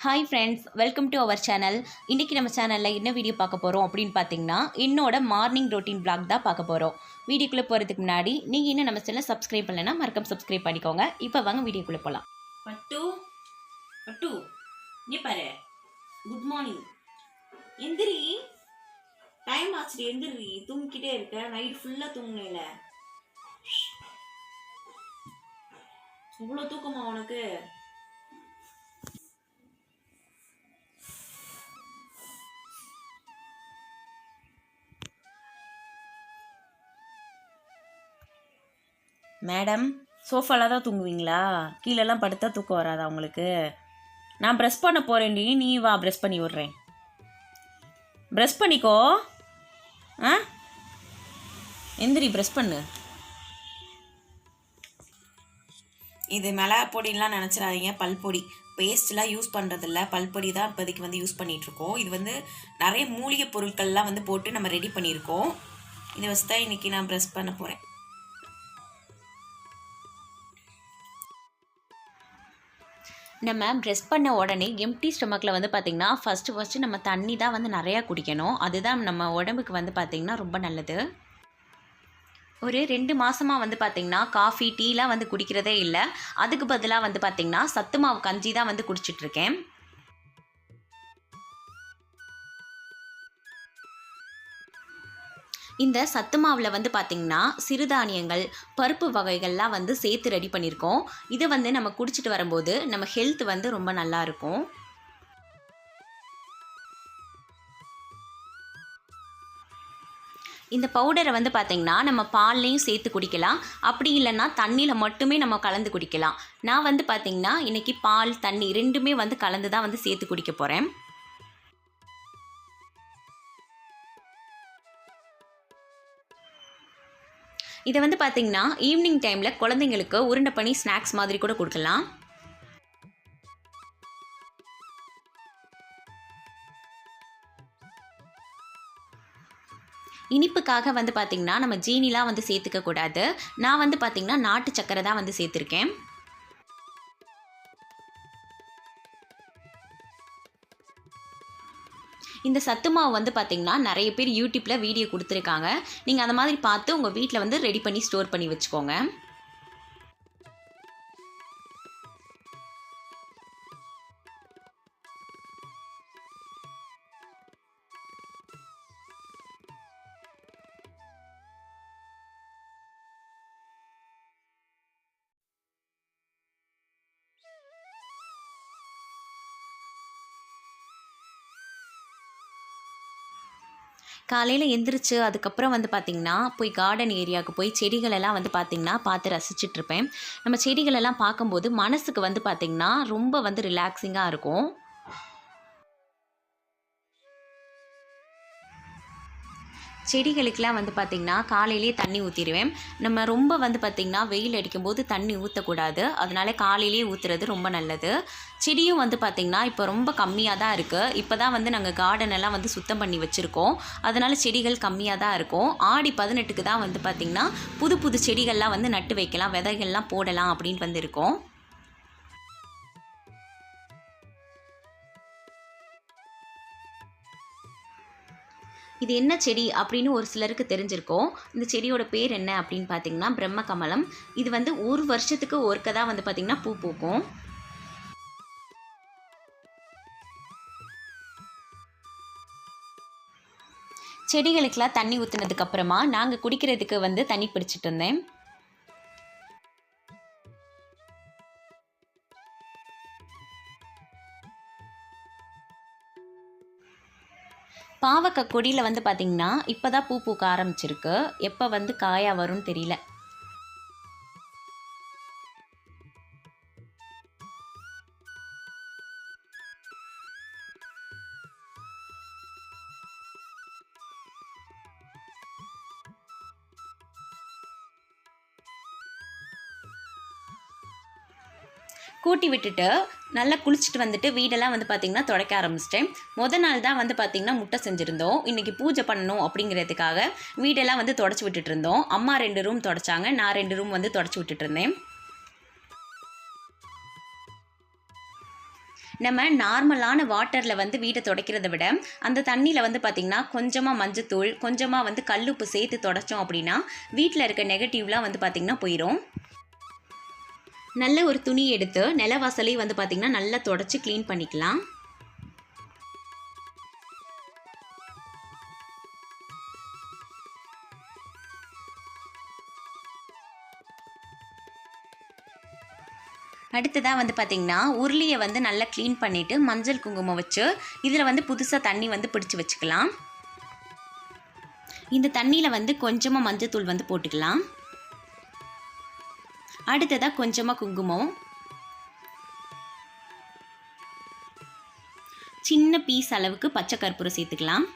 Hi friends welcome to our channel இன்றைக்கி நம்ம சேனலில் என்ன வீடியோ பார்க்க போகிறோம் அப்படின்னு பார்த்தீங்கன்னா என்னோட மார்னிங் ரொட்டீன் பிளாக் தான் பார்க்க போகிறோம் வீடியோக்குள்ளே போகிறதுக்கு முன்னாடி நீங்கள் இன்னும் நம்ம சேனல் சப்ஸ்கிரைப் பண்ணலைன்னா மறக்காம சப்ஸ்கிரைப் பண்ணிக்கோங்க. இப்போ வாங்க வீடியோக்குள்ளே போகலாம் பட்டு பட்டு நீ பாரு. குட் மார்னிங் எந்திரி. டைம் ஆச்சு எந்திரி. தூங்கிக்கிட்டே இருக்க. நைட் ஃபுல்லாக தூங்கினேல. இவ்வளோ தூக்கமா உனக்கு? மேடம் சோஃபாவில் தான் தூங்குவீங்களா? கீழெல்லாம் படுத்தா தூக்கம் வராதா உங்களுக்கு? நான் ப்ரெஸ் பண்ண போகிறேன்டி நீ வா ப்ரெஸ் பண்ணி விட்றேன். ப்ரெஸ் பண்ணிக்கோ. ஆ? எந்திரி ப்ரெஸ் பண்ணு. இது மிளகா பொடிலாம் நினச்சிடாதீங்க பல்பொடி. பேஸ்ட்லாம் யூஸ் பண்ணுறதில்ல பல்பொடி தான் இப்போதைக்கு வந்து யூஸ் பண்ணிகிட்ருக்கோம் இது வந்து நிறைய மூலிகை பொருட்கள்லாம் வந்து போட்டு நம்ம ரெடி பண்ணியிருக்கோம். இதை வச்சு தான் இன்றைக்கி நான் ப்ரெஸ் பண்ண போகிறேன் நம்ம ப்ரெஸ் பண்ண உடனே எம்டி ஸ்டொமக்கில் வந்து பார்த்திங்கன்னா ஃபஸ்ட்டு ஃபஸ்ட்டு நம்ம தண்ணி தான் வந்து நிறையா குடிக்கணும். அதுதான் நம்ம உடம்புக்கு வந்து பார்த்திங்கன்னா ரொம்ப நல்லது. ஒரு ரெண்டு மாதமாக வந்து பார்த்திங்கன்னா காஃபி டீலாம் வந்து குடிக்கிறதே இல்லை. அதுக்கு பதிலாக வந்து பார்த்திங்கன்னா சத்து மாவு கஞ்சி தான் வந்து குடிச்சிட்ருக்கேன் இந்த சத்து மாவில் வந்து பார்த்திங்கன்னா சிறுதானியங்கள் பருப்பு வகைகள்லாம் வந்து சேர்த்து ரெடி பண்ணியிருக்கோம் இதை வந்து நம்ம குடிச்சிட்டு வரும்போது நம்ம ஹெல்த் வந்து ரொம்ப நல்லாயிருக்கும் இந்த பவுடரை வந்து பார்த்திங்கன்னா நம்ம பால்லையும் சேர்த்து குடிக்கலாம். அப்படி இல்லைன்னா தண்ணியில் மட்டுமே நம்ம கலந்து குடிக்கலாம். நான் வந்து பார்த்திங்கன்னா இன்றைக்கி பால் தண்ணி ரெண்டுமே வந்து கலந்து தான் வந்து சேர்த்து குடிக்க போகிறேன் இதை வந்து பார்த்திங்கன்னா ஈவினிங் டைமில் குழந்தைங்களுக்கு உருண்டை பண்ணி ஸ்நாக்ஸ் மாதிரி கூட கொடுக்கலாம். இனிப்புக்காக வந்து பார்த்திங்கன்னா நம்ம ஜீனிலாம் வந்து சேர்த்துக்க கூடாது. நான் வந்து பார்த்திங்கன்னா நாட்டு சக்கரை தான் வந்து சேர்த்துருக்கேன். இந்த சத்து மாவு வந்து பார்த்திங்கன்னா நிறைய பேர் யூடியூப்பில் வீடியோ கொடுத்துருக்காங்க. நீங்கள் அந்த மாதிரி பார்த்து உங்கள் வீட்டில் வந்து ரெடி பண்ணி ஸ்டோர் பண்ணி வச்சுக்கோங்க. காலையில் எந்திரிச்சு அதுக்கப்புறம் வந்து பார்த்திங்கன்னா போய் கார்டன் ஏரியாவுக்கு போய் செடிகளெல்லாம் வந்து பார்த்திங்கன்னா பார்த்து ரசிச்சிட்ருப்பேன் நம்ம செடிகளெல்லாம் பார்க்கும்போது மனசுக்கு வந்து பார்த்திங்கன்னா ரொம்ப வந்து ரிலாக்ஸிங்காக இருக்கும். செடிகளுக்கெலாம் வந்து பார்த்திங்கன்னா காலையிலேயே தண்ணி ஊற்றிடுவேன் நம்ம ரொம்ப வந்து பார்த்திங்கன்னா வெயில் அடிக்கும்போது தண்ணி ஊற்றக்கூடாது அதனால காலையிலேயே ஊற்றுறது ரொம்ப நல்லது. செடியும் வந்து பார்த்திங்கன்னா இப்போ ரொம்ப கம்மியாக தான் இருக்குது இப்போ தான் வந்து நாங்கள் கார்டன் எல்லாம் வந்து சுத்தம் பண்ணி வச்சுருக்கோம். அதனால் செடிகள் கம்மியாக தான் இருக்கும். ஆடி பதினெட்டுக்கு தான் வந்து பார்த்திங்கன்னா புது புது செடிகள்லாம் வந்து நட்டு வைக்கலாம் விதைகள்லாம் போடலாம் அப்படின்ட்டு வந்து இருக்கோம். இது என்ன செடி அப்படின்னு ஒரு சிலருக்கு தெரிஞ்சிருக்கும். இந்த செடியோட பேர் என்ன அப்படின்னு பார்த்தீங்கன்னா பிரம்ம கமலம் இது வந்து ஒரு வருஷத்துக்கு ஒருக்க தான் வந்து பார்த்திங்கன்னா பூ பூக்கும். செடிகளுக்கெல்லாம் தண்ணி ஊற்றுனதுக்கப்புறமா நாங்கள் குடிக்கிறதுக்கு வந்து தண்ணி பிடிச்சிட்டு இருந்தேன். பாவக்காய் கொடியில் வந்து பார்த்திங்கன்னா இப்போ தான் பூ பூக்க ஆரம்பிச்சிருக்கு. எப்போ வந்து காயாக வரும்னு தெரியல. கூட்டி விட்டுட்டு நல்லா குளிச்சுட்டு வந்துட்டு வீடெல்லாம் வந்து பார்த்திங்கன்னா துடைக்க ஆரம்பிச்சிட்டேன். முத நாள் தான் வந்து பார்த்திங்கன்னா முட்டை செஞ்சுருந்தோம். இன்றைக்கி பூஜை பண்ணணும் அப்படிங்கிறதுக்காக வீடெல்லாம் வந்து தொடச்சி விட்டுட்டு இருந்தோம். அம்மா ரெண்டு ரூம் தொடச்சாங்க. நான் ரெண்டு ரூம் வந்து தொடச்சி விட்டுட்டு இருந்தேன். நம்ம நார்மலான வாட்டரில் வந்து வீட்டை துடைக்கிறத விட அந்த தண்ணியில் வந்து பார்த்திங்கன்னா கொஞ்சமாக மஞ்சத்தூள் கொஞ்சமாக வந்து கல்லுப்பு சேர்த்து தொடச்சோம் அப்படின்னா வீட்டில் இருக்க நெகட்டிவ்லாம் வந்து பார்த்திங்கன்னா போயிடும் நல்ல ஒரு துணி எடுத்து நிலவாசலையும் வந்து பார்த்திங்கன்னா நல்லா தொடச்சி க்ளீன் பண்ணிக்கலாம். அடுத்ததாக வந்து பார்த்திங்கன்னா உருளியை வந்து நல்லா க்ளீன் பண்ணிவிட்டு மஞ்சள் குங்குமம் வச்சு இதில் வந்து புதுசாக தண்ணி வந்து பிடிச்சி வச்சுக்கலாம். இந்த தண்ணியில் வந்து கொஞ்சமாக மஞ்சத்தூள் வந்து போட்டுக்கலாம். அடுத்ததாக கொஞ்சமாக குங்குமம். சின்ன பீஸ் அளவுக்கு பச்சை கற்பூரம் சேர்த்துக்கலாம்.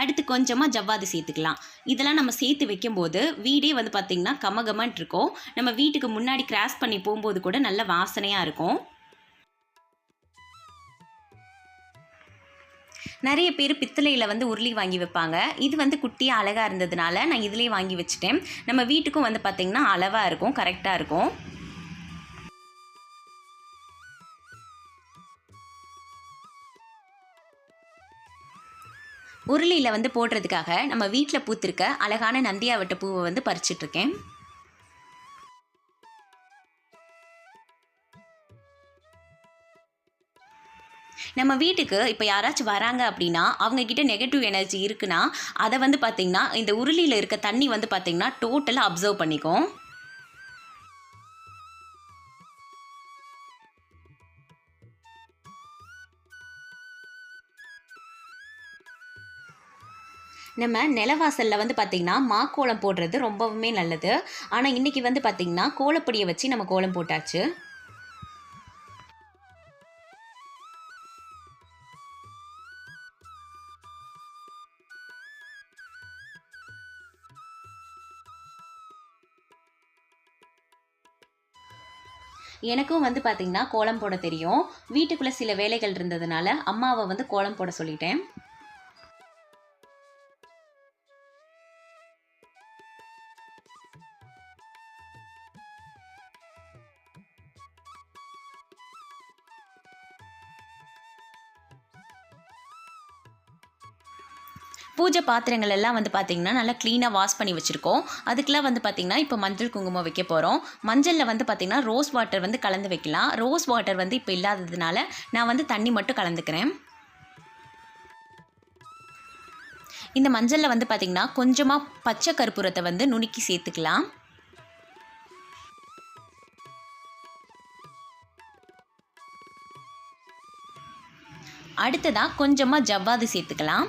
அடுத்து கொஞ்சமாக ஜவ்வாது சேர்த்துக்கலாம். இதெல்லாம் நம்ம சேர்த்து வைக்கும்போது வீடே வந்து பார்த்திங்கன்னா கமகமன்ட்டு இருக்கும். நம்ம வீட்டுக்கு முன்னாடி கிராஸ் பண்ணி போகும்போது கூட நல்ல வாசனையாக இருக்கும். நிறைய பேர் பித்தளையில் வந்து உருளி வாங்கி வைப்பாங்க. இது வந்து குட்டியாக அழகாக இருந்ததுனால நான் இதுலேயே வாங்கி வச்சுட்டேன். நம்ம வீட்டுக்கும் வந்து பார்த்திங்கன்னா அளவாக இருக்கும் கரெக்டாக இருக்கும். உருளியில் வந்து போடுறதுக்காக நம்ம வீட்டில் பூத்திருக்க அழகான நந்தியாவட்ட பூவை வந்து பறிச்சிட்ருக்கேன் நம்ம வீட்டுக்கு இப்போ யாராச்சும் வராங்க அப்படின்னா அவங்கக்கிட்ட நெகட்டிவ் எனர்ஜி இருக்குன்னா அதை வந்து பார்த்திங்கன்னா இந்த உருளியில் இருக்க தண்ணி வந்து பார்த்திங்கன்னா டோட்டலாக அப்சர்வ் பண்ணிக்கும். நம்ம நிலவாசலில் வந்து பார்த்திங்கன்னா மாக்கோலம் போடுறது ரொம்பவுமே நல்லது. ஆனால் இன்றைக்கி வந்து பார்த்திங்கன்னா கோலப்பொடியை வச்சு நம்ம கோலம் போட்டாச்சு. எனக்கும் வந்து பார்த்திங்கன்னா கோலம் போட தெரியும். வீட்டுக்குள்ளே சில வேலைகள் இருந்ததுனால அம்மாவை வந்து கோலம் போட சொல்லிட்டேன். பூஜை பாத்திரங்கள் எல்லாம் வந்து பார்த்திங்கன்னா நல்லா க்ளீனாக வாஷ் பண்ணி வச்சுருக்கோம். அதுக்கெலாம் வந்து பார்த்திங்கன்னா இப்போ மஞ்சள் குங்குமம் வைக்க போகிறோம் மஞ்சளில் வந்து பார்த்திங்கன்னா ரோஸ் வாட்டர் வந்து கலந்து வைக்கலாம். ரோஸ் வாட்டர் வந்து இப்போ இல்லாததுனால நான் வந்து தண்ணி மட்டும் கலந்துக்கிறேன். இந்த மஞ்சளில் வந்து பார்த்திங்கன்னா கொஞ்சமாக பச்சை கற்பூரத்தை வந்து நுணுக்கி சேர்த்துக்கலாம். அடுத்ததாக கொஞ்சமாக ஜவ்வாது சேர்த்துக்கலாம்.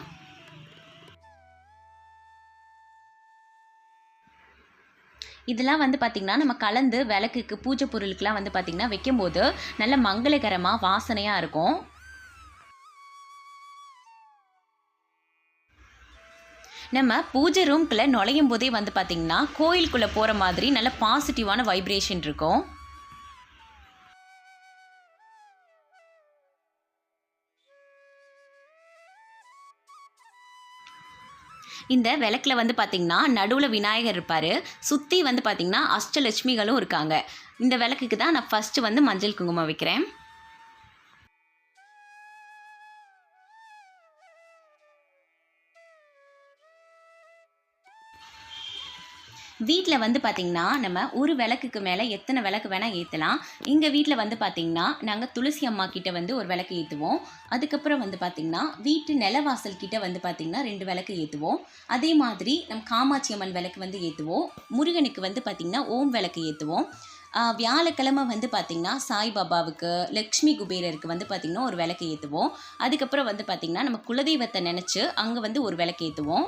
இதெல்லாம் வந்து பார்த்திங்கன்னா நம்ம கலந்து விளக்குக்கு பூஜை பொருளுக்கெலாம் வந்து பார்த்திங்கன்னா வைக்கும்போது நல்ல மங்களகரமாக வாசனையாக இருக்கும். நம்ம பூஜை ரூம்குள்ளே நுழையும் போதே வந்து பார்த்திங்கன்னா கோயிலுக்குள்ளே போகிற மாதிரி நல்ல பாசிட்டிவான வைப்ரேஷன் இருக்கும். இந்த விளக்கில் வந்து பார்த்திங்கன்னா நடுவில் விநாயகர் இருப்பார். சுற்றி வந்து பார்த்திங்கன்னா அஷ்டலட்சுமிகளும் இருக்காங்க. இந்த விளக்குக்கு தான் நான் ஃபஸ்ட்டு வந்து மஞ்சள் குங்குமம் வைக்கிறேன். வீட்டில் வந்து பார்த்திங்கன்னா நம்ம ஒரு விளக்குக்கு மேலே எத்தனை விளக்கு வேணால் ஏற்றலாம் எங்கள் வீட்டில் வந்து பார்த்திங்கன்னா நாங்கள் துளசி அம்மா கிட்டே வந்து ஒரு விளக்கு ஏற்றுவோம் அதுக்கப்புறம் வந்து பார்த்திங்கன்னா வீட்டு நிலவாசல் கிட்ட வந்து பார்த்திங்கன்னா ரெண்டு விளக்கு ஏற்றுவோம் அதே மாதிரி நம் காமாட்சி அம்மன் விளக்கு வந்து ஏற்றுவோம் முருகனுக்கு வந்து பார்த்திங்கன்னா ஓம் விளக்கு ஏற்றுவோம் வியாழக்கிழமை வந்து பார்த்திங்கன்னா சாய்பாபாவுக்கு லக்ஷ்மி குபேரருக்கு வந்து பார்த்திங்கன்னா ஒரு விளக்கு ஏற்றுவோம் அதுக்கப்புறம் வந்து பார்த்திங்கன்னா நம்ம குலதெய்வத்தை நினச்சி அங்கே வந்து ஒரு விளக்கு ஏற்றுவோம்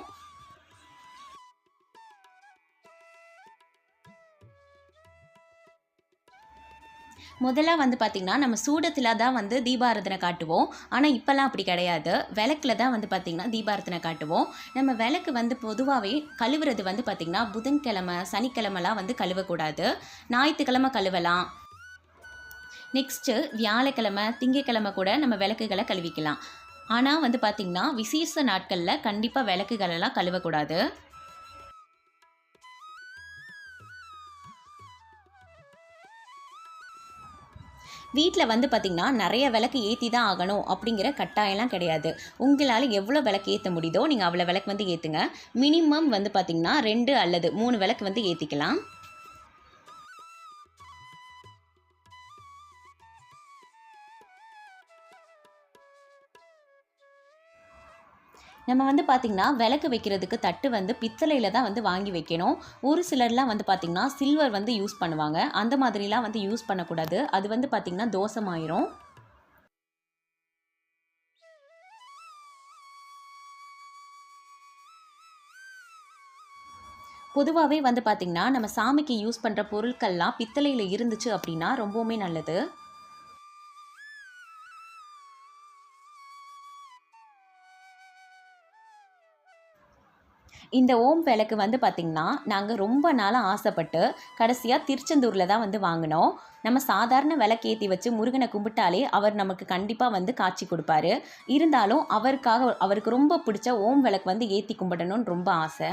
முதல்ல வந்து பார்த்திங்கன்னா நம்ம சூடத்தில் தான் வந்து தீபாரதனை காட்டுவோம். ஆனால் இப்போல்லாம் அப்படி கிடையாது. விளக்கில் தான் வந்து பார்த்திங்கன்னா தீபாரதனை காட்டுவோம். நம்ம விளக்கு வந்து பொதுவாகவே கழுவுறது வந்து பார்த்திங்கன்னா புதன்கிழமை சனிக்கிழமெலாம் வந்து கழுவக்கூடாது. ஞாயிற்றுக்கிழமை கழுவலாம். நெக்ஸ்ட்டு வியாழக்கிழமை திங்கக்கிழமை கூட நம்ம விளக்குகளை கழுவிக்கலாம். ஆனால் வந்து பார்த்திங்கன்னா விசேஷ நாட்களில் கண்டிப்பாக விளக்குகளெல்லாம் கழுவக்கூடாது. வீட்டில் வந்து பார்த்திங்கன்னா நிறைய விளக்கு ஏற்றி தான் ஆகணும் அப்படிங்கிற கட்டாயம்லாம் கிடையாது. உங்களால் எவ்வளோ விளக்கு ஏற்ற முடியுதோ நீங்கள் அவ்வளோ விளக்கு வந்து ஏற்றுங்க மினிமம் வந்து பார்த்திங்கன்னா ரெண்டு அல்லது மூணு விளக்கு வந்து ஏற்றிக்கலாம் நம்ம வந்து பார்த்திங்கன்னா விளக்கு வைக்கிறதுக்கு தட்டு வந்து பித்தளையில் தான் வந்து வாங்கி வைக்கணும். ஒரு சிலர்லாம் வந்து பார்த்திங்கன்னா சில்வர் வந்து யூஸ் பண்ணுவாங்க. அந்த மாதிரிலாம் வந்து யூஸ் பண்ணக்கூடாது. அது வந்து பார்த்திங்கன்னா தோசமாயிரும். பொதுவாகவே வந்து பார்த்திங்கன்னா நம்ம சாமிக்கு யூஸ் பண்ணுற பொருட்கள்லாம் பித்தளையில் இருந்துச்சு அப்படின்னா ரொம்பவுமே நல்லது. இந்த ஓம் விளக்கு வந்து பார்த்திங்கன்னா நாங்கள் ரொம்ப நாளாக ஆசைப்பட்டு கடைசியாக திருச்செந்தூரில் தான் வந்து வாங்கினோம். நம்ம சாதாரண விளக்கு ஏற்றி வச்சு முருகனை கும்பிட்டாலே அவர் நமக்கு கண்டிப்பாக வந்து காட்சி கொடுப்பாரு. இருந்தாலும் அவருக்காக அவருக்கு ரொம்ப பிடிச்ச ஓம் விளக்கு வந்து ஏற்றி கும்பிடணும்னு ரொம்ப ஆசை.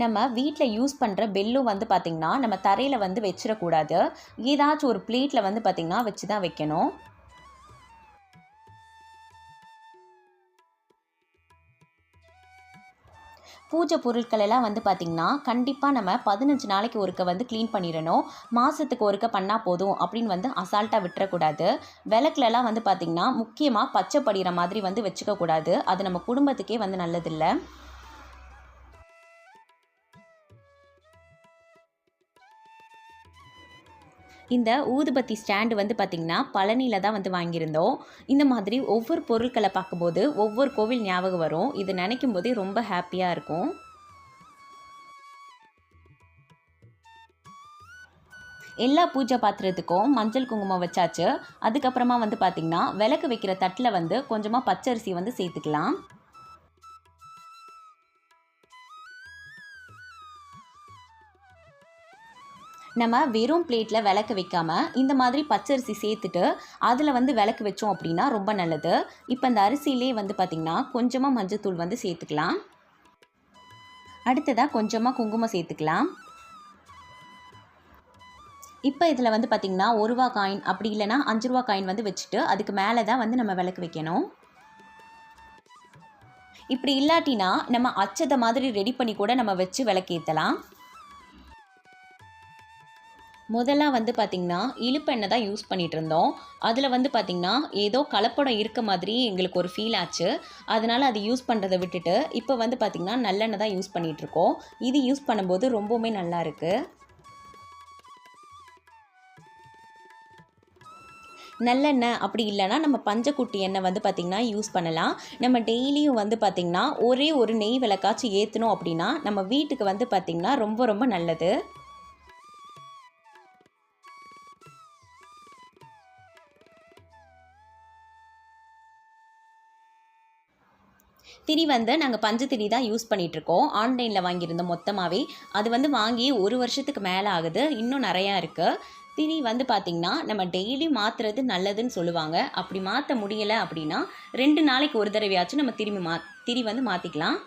நம்ம வீட்டில் யூஸ் பண்ணுற பெல்லும் வந்து பார்த்திங்கன்னா நம்ம தரையில் வந்து வச்சிடக்கூடாது. ஏதாச்சும் ஒரு பிளேட்டில் வந்து பார்த்திங்கன்னா வச்சு தான் வைக்கணும். பூஜை பொருட்கள் எல்லாம் வந்து பார்த்திங்கன்னா கண்டிப்பாக நம்ம பதினஞ்சு நாளைக்கு ஒருக்க வந்து க்ளீன் பண்ணிடணும். மாதத்துக்கு ஒருக்க பண்ணால் போதும் அப்படின்னு வந்து அசால்ட்டாக விட்டுறக்கூடாது. விளக்குலலாம் வந்து பார்த்திங்கன்னா முக்கியமாக பச்சை படிகிற மாதிரி வந்து வச்சுக்கக்கூடாது. அது நம்ம குடும்பத்துக்கே வந்து நல்லதில்லை. இந்த ஊதுபத்தி ஸ்டாண்டு வந்து பார்த்திங்கன்னா பழனியில் தான் வந்து வாங்கியிருந்தோம். இந்த மாதிரி ஒவ்வொரு பொருட்களை பார்க்கும்போது ஒவ்வொரு கோவில் ஞாபகம் வரும். இது நினைக்கும் போதே ரொம்ப ஹாப்பியாக இருக்கும். எல்லா பூஜை பாத்திரத்துக்கும் மஞ்சள் குங்குமம் வச்சாச்சு. அதுக்கப்புறமா வந்து பார்த்திங்கன்னா விளக்கு வைக்கிற தட்டில் வந்து கொஞ்சமாக பச்சரிசி வந்து சேர்த்துக்கலாம். நம்ம வெறும் பிளேட்டில் விளக்கு வைக்காமல் இந்த மாதிரி பச்சரிசி சேர்த்துட்டு அதில் வந்து விளக்கு வச்சோம் அப்படின்னா ரொம்ப நல்லது. இப்போ இந்த அரிசியிலே வந்து பார்த்திங்கன்னா கொஞ்சமாக மஞ்சத்தூள் வந்து சேர்த்துக்கலாம். அடுத்ததாக கொஞ்சமாக குங்குமம் சேர்த்துக்கலாம். இப்போ இதில் வந்து பார்த்திங்கன்னா ஒரு ரூபா காயின் அப்படி இல்லைன்னா அஞ்சு ரூபா காயின் வந்து வச்சுட்டு அதுக்கு மேலே தான் வந்து நம்ம விளக்கு வைக்கணும். இப்படி இல்லாட்டினா நம்ம அச்சதை மாதிரி ரெடி பண்ணி கூட நம்ம வச்சு விளக்கேற்றலாம் முதலாக வந்து பார்த்திங்கன்னா இழுப்பெண்ணெய் தான் யூஸ் பண்ணிகிட்டு இருந்தோம். அதில் வந்து பார்த்திங்கன்னா ஏதோ கலப்படம் இருக்க மாதிரி எங்களுக்கு ஒரு ஃபீல் ஆச்சு. அதனால் அது யூஸ் பண்ணுறதை விட்டுட்டு இப்போ வந்து பார்த்திங்கன்னா நல்லெண்ணெய் தான் யூஸ் பண்ணிகிட்ருக்கோம் இது யூஸ் பண்ணும்போது ரொம்பவுமே நல்லா இருக்குது நல்லெண்ணெய் அப்படி இல்லைன்னா நம்ம பஞ்சக்குட்டி எண்ணெய் வந்து பார்த்திங்கன்னா யூஸ் பண்ணலாம். நம்ம டெய்லியும் வந்து பார்த்திங்கன்னா ஒரே ஒரு நெய் விளக்காச்சும் ஏற்றணும் அப்படின்னா நம்ம வீட்டுக்கு வந்து பார்த்திங்கன்னா ரொம்ப ரொம்ப நல்லது. திரி வந்து நாங்கள் பஞ்சு திரி தான் யூஸ் பண்ணிகிட்ருக்கோம் ஆன்லைனில் வாங்கியிருந்தோம் மொத்தமாகவே அது வந்து வாங்கி ஒரு வருஷத்துக்கு மேலே ஆகுது. இன்னும் நிறையா இருக்குது திரி வந்து பார்த்திங்கன்னா நம்ம டெய்லி மாற்றுறது நல்லதுன்னு சொல்லுவாங்க. அப்படி மாற்ற முடியலை அப்படின்னா ரெண்டு நாளைக்கு ஒரு தடவையாச்சும் நம்ம திரும்பி மா திரி வந்து மாற்றிக்கலாம்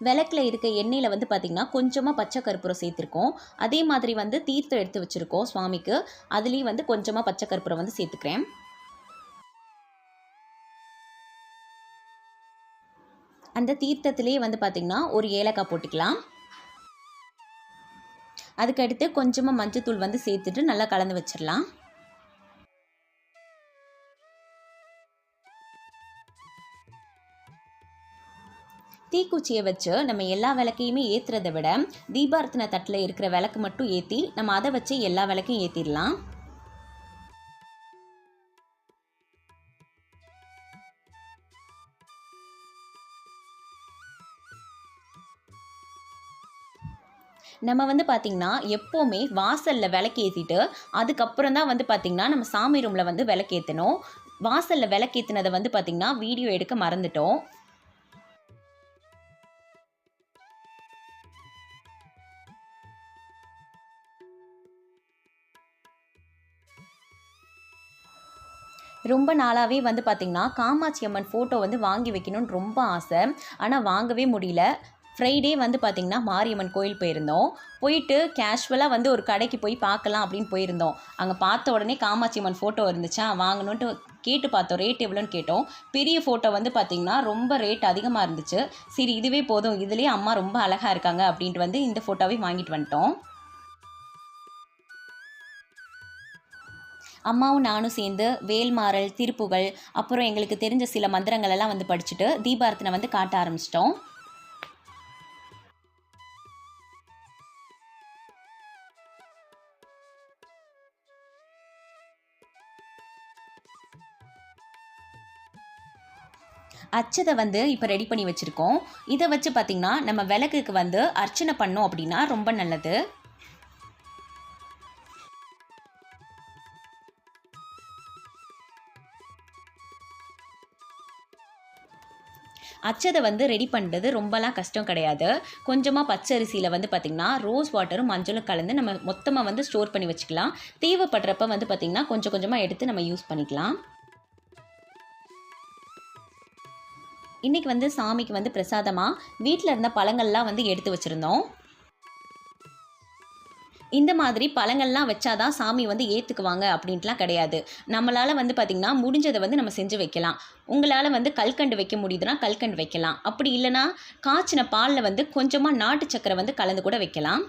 விளக்கில் இருக்க எண்ணெயில் வந்து பார்த்திங்கன்னா கொஞ்சமாக பச்சை கற்பூரம் சேர்த்துருக்கோம். அதே மாதிரி வந்து தீர்த்தம் எடுத்து வச்சுருக்கோம் சுவாமிக்கு. அதுலேயும் வந்து கொஞ்சமாக பச்சை கற்பூரம் வந்து சேர்த்துக்கிறேன். அந்த தீர்த்தத்திலேயே வந்து பார்த்திங்கன்னா ஒரு ஏலக்காய் போட்டுக்கலாம். அதுக்கடுத்து கொஞ்சமாக மஞ்சத்தூள் வந்து சேர்த்துட்டு நல்லா கலந்து வச்சிடலாம். தீக்குச்சியை வச்சு நம்ம எல்லா விளக்கையுமே ஏற்றுறதை விட தீபார்த்தனை தட்டில் இருக்கிற விளக்கு மட்டும் ஏற்றி நம்ம அதை வச்சு எல்லா விளக்கையும் ஏற்றிடலாம் நம்ம வந்து பார்த்திங்கன்னா எப்போவுமே வாசலில் விளக்கேற்றிட்டு அதுக்கப்புறம் தான் வந்து பார்த்திங்கன்னா நம்ம சாமி ரூமில் வந்து விளக்கேற்றணும் வாசலில் விளக்கேற்றினதை வந்து பார்த்திங்கன்னா வீடியோ எடுக்க மறந்துட்டோம். ரொம்ப நாளாகவே வந்து பார்த்திங்கன்னா காமாட்சி அம்மன் ஃபோட்டோ வந்து வாங்கி வைக்கணும்னு ரொம்ப ஆசை. ஆனால் வாங்கவே முடியல. ஃப்ரைடே வந்து பார்த்திங்கன்னா மாரியம்மன் கோயில் போயிருந்தோம். போயிட்டு கேஷுவலாக வந்து ஒரு கடைக்கு போய் பார்க்கலாம் அப்படின்னு போயிருந்தோம். அங்கே பார்த்த உடனே காமாட்சி அம்மன் ஃபோட்டோ இருந்துச்சா? வாங்கணுன்ட்டு கேட்டு பார்த்தோம். ரேட் எவ்வளோன்னு கேட்டோம். பெரிய ஃபோட்டோ வந்து பார்த்திங்கன்னா ரொம்ப ரேட் அதிகமாக இருந்துச்சு. சரி இதுவே போதும். இதுலேயே அம்மா ரொம்ப அழகாக இருக்காங்க அப்படின்ட்டு வந்து இந்த ஃபோட்டோவே வாங்கிட்டு வந்துட்டோம். அம்மாவும் நானும் சேர்ந்து வேல்மாறல் திருப்புகள் அப்புறம் எங்களுக்கு தெரிஞ்ச சில மந்திரங்கள் எல்லாம் வந்து படிச்சுட்டு தீபாரத்தனை வந்து காட்ட ஆரம்பிச்சிட்டோம். அச்சதை வந்து இப்போ ரெடி பண்ணி வச்சுருக்கோம். இதை வச்சு பார்த்திங்கன்னா நம்ம விளக்குக்கு வந்து அர்ச்சனை பண்ணோம் அப்படின்னா ரொம்ப நல்லது. அச்சதை வந்து ரெடி பண்ணுறது ரொம்பலாம் கஷ்டம் கிடையாது. கொஞ்சமாக பச்சரிசியில் வந்து பார்த்திங்கன்னா ரோஸ் வாட்டரும் மஞ்சளும் கலந்து நம்ம மொத்தமாக வந்து ஸ்டோர் பண்ணி வச்சுக்கலாம். தேவைப்படுறப்ப வந்து பார்த்திங்கன்னா கொஞ்சம் கொஞ்சமாக எடுத்து நம்ம யூஸ் பண்ணிக்கலாம். இன்றைக்கி வந்து சாமிக்கு வந்து பிரசாதமாக வீட்டில் இருந்த பழங்கள்லாம் வந்து எடுத்து வச்சுருந்தோம். இந்த மாதிரி பழங்கள்லாம் வச்சாதான் சாமி வந்து ஏற்றுக்குவாங்க அப்படின்ட்டுலாம் கிடையாது. நம்மளால் வந்து பார்த்திங்கன்னா முடிஞ்சதை வந்து நம்ம செஞ்சு வைக்கலாம். உங்களால் வந்து கல்கண்டு வைக்க முடியுதுன்னா கல்கண்டு வைக்கலாம். அப்படி இல்லைன்னா காய்ச்சின பாலில் வந்து கொஞ்சமாக நாட்டு சக்கரை வந்து கலந்து கூட வைக்கலாம்.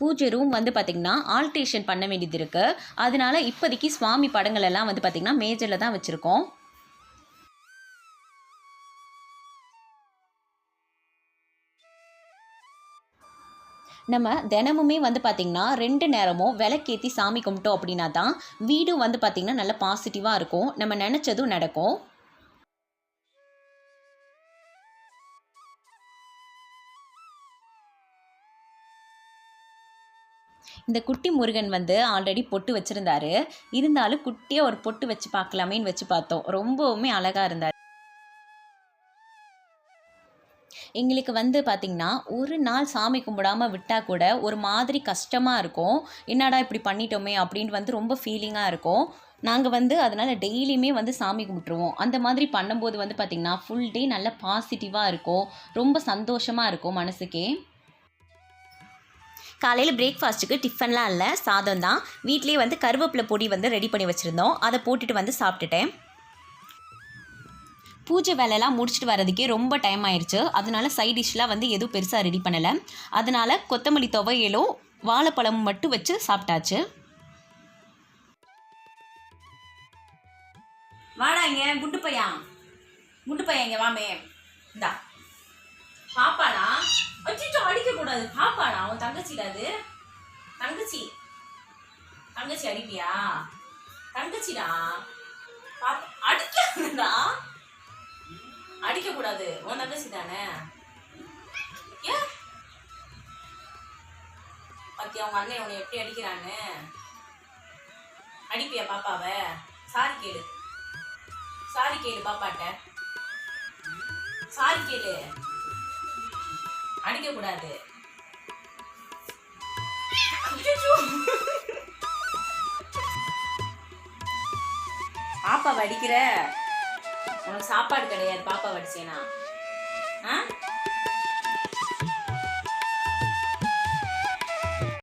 பூஜை ரூம் வந்து பார்த்திங்கன்னா ஆல்ட்ரேஷன் பண்ண வேண்டியது இருக்குது அதனால் இப்போதைக்கு சுவாமி படங்கள் எல்லாம் வந்து பார்த்திங்கன்னா மேஜரில் தான் வச்சுருக்கோம். நம்ம தினமுமே வந்து பார்த்திங்கன்னா ரெண்டு நேரமும் விளக்கேற்றி சாமி கும்பிட்டோம் அப்படின்னா தான் வீடும் வந்து பார்த்திங்கன்னா நல்ல பாசிட்டிவாக இருக்கும். நம்ம நினச்சதும் நடக்கும். இந்த குட்டி முருகன் வந்து ஆல்ரெடி பொட்டு வச்சுருந்தாரு. இருந்தாலும் குட்டியாக ஒரு பொட்டு வச்சு பார்க்கலாமேன்னு வச்சு பார்த்தோம். ரொம்பவுமே அழகாக இருந்தார். எங்களுக்கு வந்து பார்த்திங்கன்னா ஒரு நாள் சாமி கும்பிடாம விட்டால் கூட ஒரு மாதிரி கஷ்டமாக இருக்கும். என்னடா இப்படி பண்ணிட்டோமே? அப்படின்ட்டு வந்து ரொம்ப ஃபீலிங்காக இருக்கும். நாங்கள் வந்து அதனால் டெய்லியுமே வந்து சாமி கும்பிட்ருவோம் அந்த மாதிரி பண்ணும்போது வந்து பார்த்திங்கன்னா ஃபுல் டே நல்ல பாசிட்டிவாக இருக்கும். ரொம்ப சந்தோஷமாக இருக்கும் மனசுக்கே. காலையில் பிரேக்ஃபாஸ்ட்டுக்கு டிஃபன்லாம் இல்லை சாதம் தான். வீட்லேயே வந்து கருவேப்பிலை பொடி வந்து ரெடி பண்ணி வச்சுருந்தோம். அதை போட்டுட்டு வந்து சாப்பிட்டுட்டேன். பூஜை வேலையெல்லாம் முடிச்சுட்டு வரதுக்கே ரொம்ப டைம் ஆயிடுச்சு அதனால சைட் டிஷ்லாம் வந்து எதுவும் பெருசாக ரெடி பண்ணலை. அதனால கொத்தமல்லி துவையலும் வாழைப்பழம் மட்டும் வச்சு சாப்பிட்டாச்சு. வாடா இங்க குண்டு பையன் குண்டு பையன் இங்க வாமே. இந்தா. பாப்பாடா? அச்சிச்சோ அடிக்க கூடாது பாப்பாடா உன் தங்கச்சிடா அது. தங்கச்சி. தங்கச்சி அடிப்பியா? தங்கச்சிடா? பாப்பா அடிக்க கூடாது உன் தங்கச்சி தானே ஏன்? பத்தியா உங்க அண்ணன் உன்னை எப்படி அடிக்கிறான்னு? அடிப்பியா பாப்பாவ? சாரி கேளு. சாரி கேளு பாப்பாட்ட. சாரி கேளு. அடிக்க கூடாது அடிக்கிற? உனக்கு சாப்பாடு கிடையாது பாப்பா அடிச்சேனா ஆ?